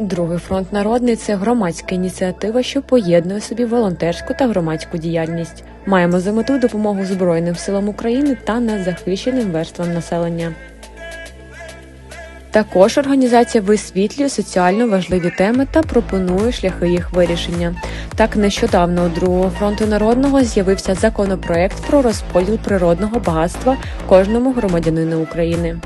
Другий фронт народний це громадська ініціатива, що поєднує собі волонтерську та громадську діяльність. Маємо за мету допомогу Збройним силам України та незахищеним верствам населення. Також організація висвітлює соціально важливі теми та пропонує шляхи їх вирішення. Так, нещодавно у Другого фронту народного з'явився законопроект про розподіл природного багатства кожному громадянину України.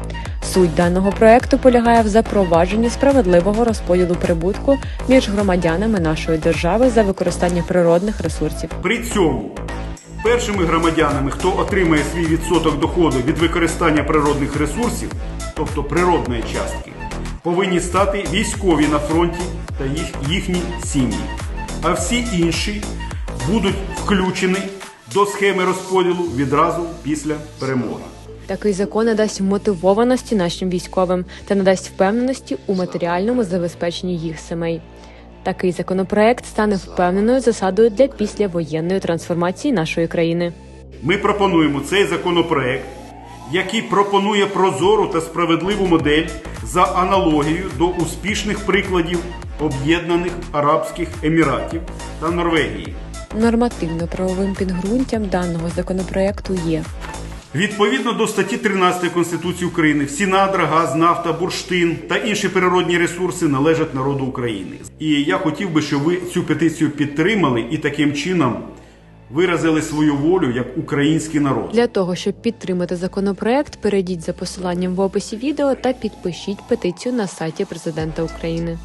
Суть даного проекту полягає в запровадженні справедливого розподілу прибутку між громадянами нашої держави за використання природних ресурсів. При цьому першими громадянами, хто отримає свій відсоток доходу від використання природних ресурсів, тобто природної частки, повинні стати військові на фронті та їх, їхні сім'ї. А всі інші будуть включені до схеми розподілу відразу після перемоги. Такий закон надасть мотивованості нашим військовим та надасть впевненості у матеріальному забезпеченні їх сімей. Такий законопроект стане впевненою засадою для післявоєнної трансформації нашої країни. Ми пропонуємо цей законопроект, який пропонує прозору та справедливу модель за аналогією до успішних прикладів Об'єднаних Арабських Еміратів та Норвегії. Нормативно-правовим підґрунтям даного законопроекту є Відповідно до статті 13 Конституції України, всі надра, газ, нафта, бурштин та інші природні ресурси належать народу України. І я хотів би, щоб ви цю петицію підтримали і таким чином виразили свою волю як український народ. для того, щоб підтримати законопроект. Перейдіть за посиланням в описі відео та підпишіть петицію на сайті президента України.